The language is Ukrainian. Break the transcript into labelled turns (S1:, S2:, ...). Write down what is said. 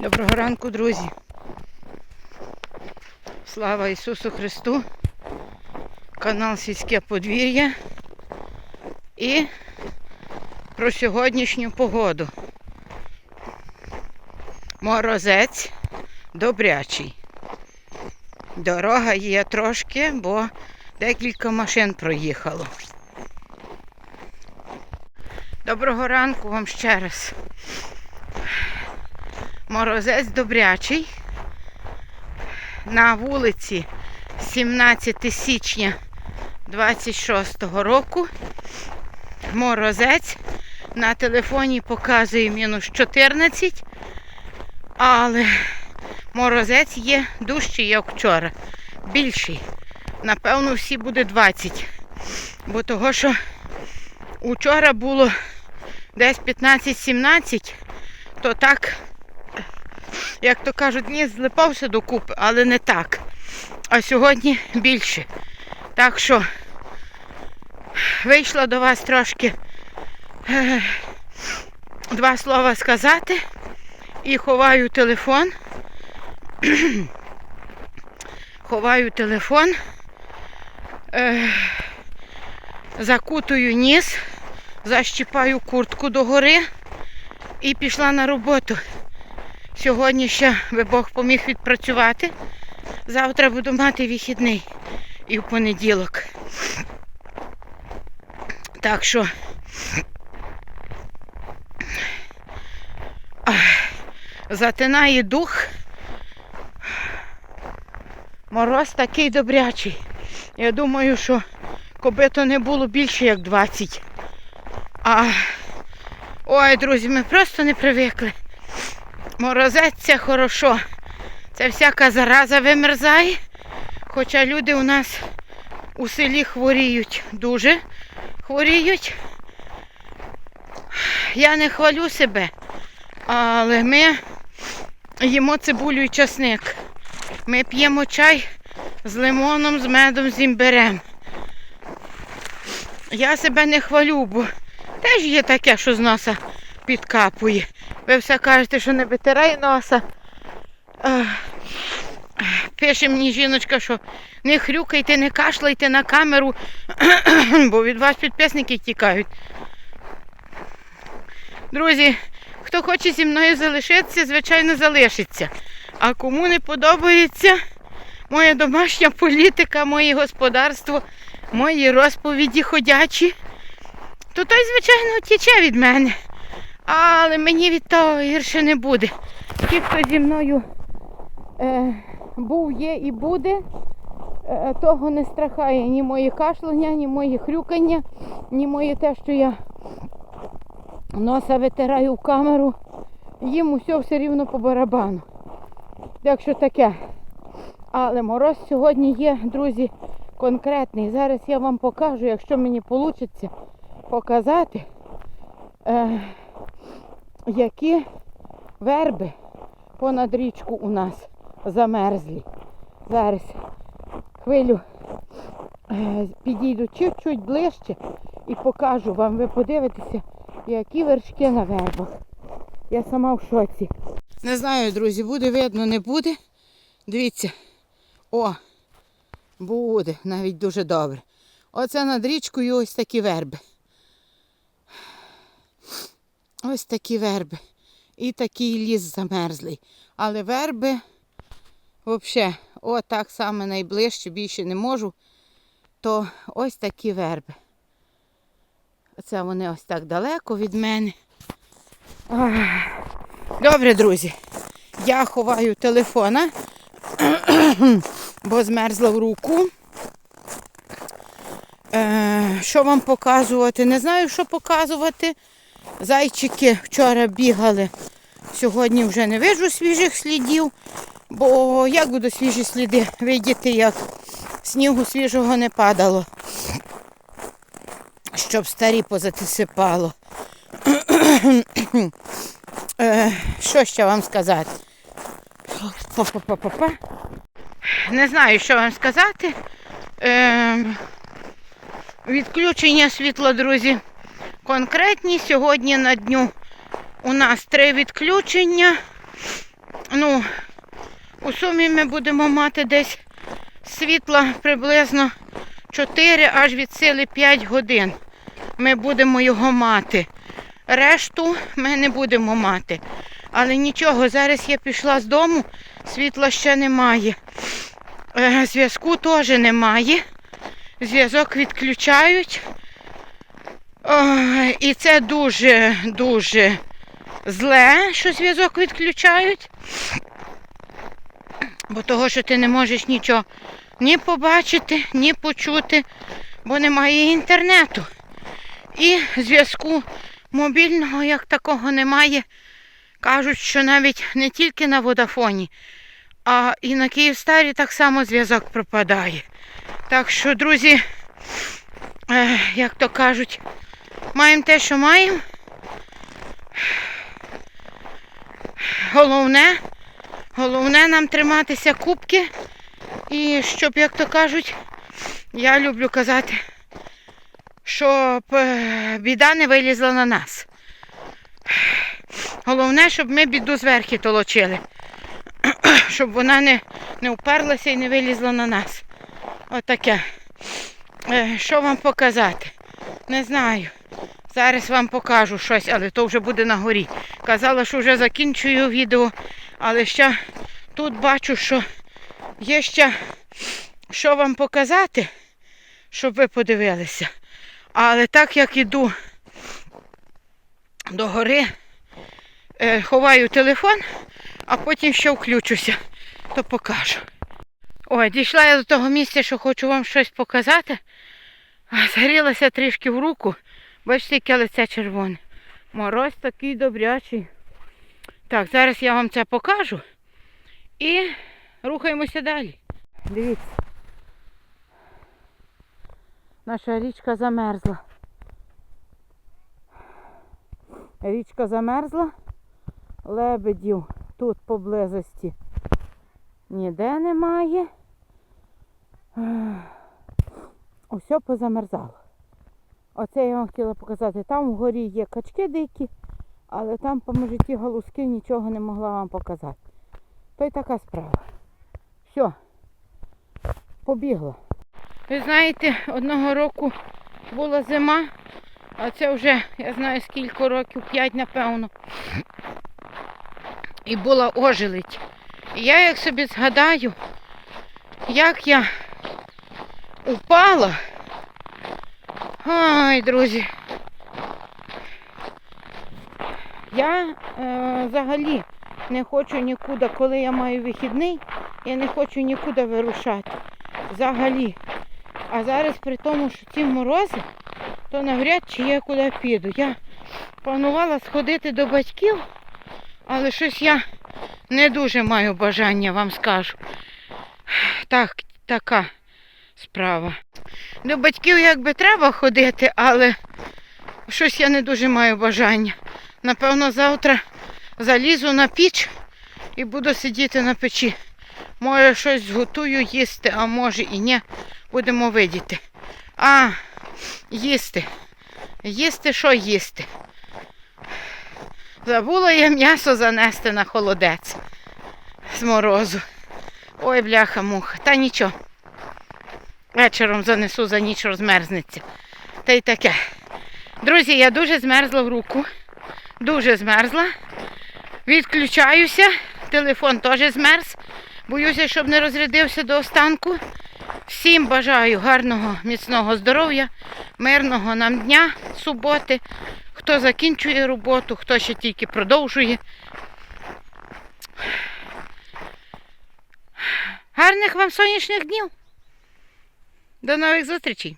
S1: Доброго ранку, друзі. Слава Ісусу Христу. Канал Сільське подвір'я. І про сьогоднішню погоду. Морозець добрячий. Дорога є трошки, бо декілька машин проїхало. Доброго ранку вам ще раз. Морозець добрячий. На вулиці 17 січня 26 року. Морозець. На телефоні показує мінус 14. Але морозець є дужчий, як вчора. Більший. Напевно, всі буде 20. Бо того, що вчора було десь 15-17, то так як то кажуть, ні, злипався докупи, але не так. А сьогодні більше. Так що вийшла до вас трошки е, два слова сказати і ховаю телефон. ховаю телефон, е, закутую ніс, защіпаю куртку догори і пішла на роботу. Сьогодні ще би Бог поміг відпрацювати. Завтра буду мати вихідний і в понеділок. Так що затинає дух. Мороз такий добрячий. Я думаю, що коби то не було більше як 20. А ой, друзі, ми просто не привикли. Морозець це хорошо. Це всяка зараза вимерзає. Хоча люди у нас у селі хворіють, дуже хворіють. Я не хвалю себе, але ми їмо цибулю і часник. Ми п'ємо чай з лимоном, з медом, з імбирем. Я себе не хвалю, бо теж є таке, що з носа підкапує. Ви все кажете, що не витирай носа. Пише мені жіночка, що не хрюкайте, не кашляйте на камеру, бо від вас підписники тікають. Друзі, хто хоче зі мною залишитися, звичайно, залишиться. А кому не подобається моя домашня політика, моє господарство, мої розповіді ходячі, то той, звичайно, тіче від мене. Але мені від того гірше не буде. Ті, хто зі мною е, був, є і буде, е, того не страхає ні моє кашляння, ні моє хрюкання, ні моє те, що я носа витираю в камеру. Їм усе все рівно по барабану. Так що таке. Але мороз сьогодні є, друзі, конкретний. Зараз я вам покажу, якщо мені вийде показати. Е, які верби понад річку у нас замерзлі. Зараз хвилю е, підійду чуть-чуть ближче і покажу вам. Ви подивитеся, які вершки на вербах. Я сама в шоці. Не знаю, друзі, буде видно, не буде. Дивіться. О, буде, навіть дуже добре. Оце над річкою ось такі верби. Ось такі верби. І такий ліс замерзлий. Але верби взагалі, о, так само найближче, більше не можу. То ось такі верби. Це вони ось так далеко від мене. Добре, друзі. Я ховаю телефона, бо змерзла в руку. Е, що вам показувати? Не знаю, що показувати. Зайчики вчора бігали. Сьогодні вже не вижу свіжих слідів, бо як будуть свіжі сліди видіти, як снігу свіжого не падало, щоб старі позатисипало. Е, Що ще вам сказати? Па-па-па-па-па. Не знаю, що вам сказати. Е, Відключення світла, друзі конкретні. Сьогодні на дню у нас три відключення. ну, у сумі ми будемо мати десь світла приблизно 4 аж від сили 5 годин. Ми будемо його мати. Решту ми не будемо мати. Але нічого, зараз я пішла з дому, світла ще немає. Е, Зв'язку теж немає. Зв'язок відключають. І це дуже, дуже зле, що зв'язок відключають. Бо того, що ти не можеш нічого ні побачити, ні почути, бо немає інтернету. І зв'язку мобільного як такого немає. Кажуть, що навіть не тільки на водафоні, а і на Київстарі так само зв'язок пропадає. Так що, друзі, е, як то кажуть, маємо те, що маємо. Головне, головне нам триматися кубки. І щоб, як то кажуть, я люблю казати, щоб е, біда не вилізла на нас. Головне, щоб ми біду зверхи толочили. Щоб вона не, не вперлася і не вилізла на нас. Отаке. Е, Що вам показати? Не знаю. Зараз вам покажу щось, але то вже буде на горі. Казала, що вже закінчую відео, але ще тут бачу, що є ще що вам показати, щоб ви подивилися. Але так як іду до гори, е, ховаю телефон, а потім ще включуся, то покажу. Ой, дійшла я до того місця, що хочу вам щось показати. Згрілася трішки в руку. Бачите, яке лице червоне. Мороз такий добрячий. Так, зараз я вам це покажу і рухаємося далі. Дивіться. Наша річка замерзла. Річка замерзла. Лебедів тут поблизості ніде немає. Усе позамерзало. Оце я вам хотіла показати. Там вгорі є качки дикі, але там по межі галузки нічого не могла вам показати. То й така справа. Все, побігла. Ви знаєте, одного року була зима, а це вже, я знаю, скільки років, п'ять, напевно. І була ожеледь. І я як собі згадаю, як я упала. Ай, друзі. Я е, взагалі не хочу нікуди, коли я маю вихідний, я не хочу нікуди вирушати. Взагалі. А зараз при тому, що ці морози, то навряд чи я куди піду. Я планувала сходити до батьків, але щось я не дуже маю бажання, вам скажу. Так, така справа. До батьків якби треба ходити, але щось я не дуже маю бажання. Напевно, завтра залізу на піч і буду сидіти на печі. Може, щось зготую їсти, а може і ні. Будемо видіти. А, їсти. Їсти, що їсти? Забула я м'ясо занести на холодець з морозу. Ой, бляха муха. Та нічого. Вечором занесу за ніч розмерзнеться. Та й таке. Друзі, я дуже змерзла в руку. Дуже змерзла. Відключаюся. Телефон теж змерз. Боюся, щоб не розрядився до останку. Всім бажаю гарного, міцного здоров'я, мирного нам дня, суботи. Хто закінчує роботу, хто ще тільки продовжує. Гарних вам сонячних днів. До нових зустрічей!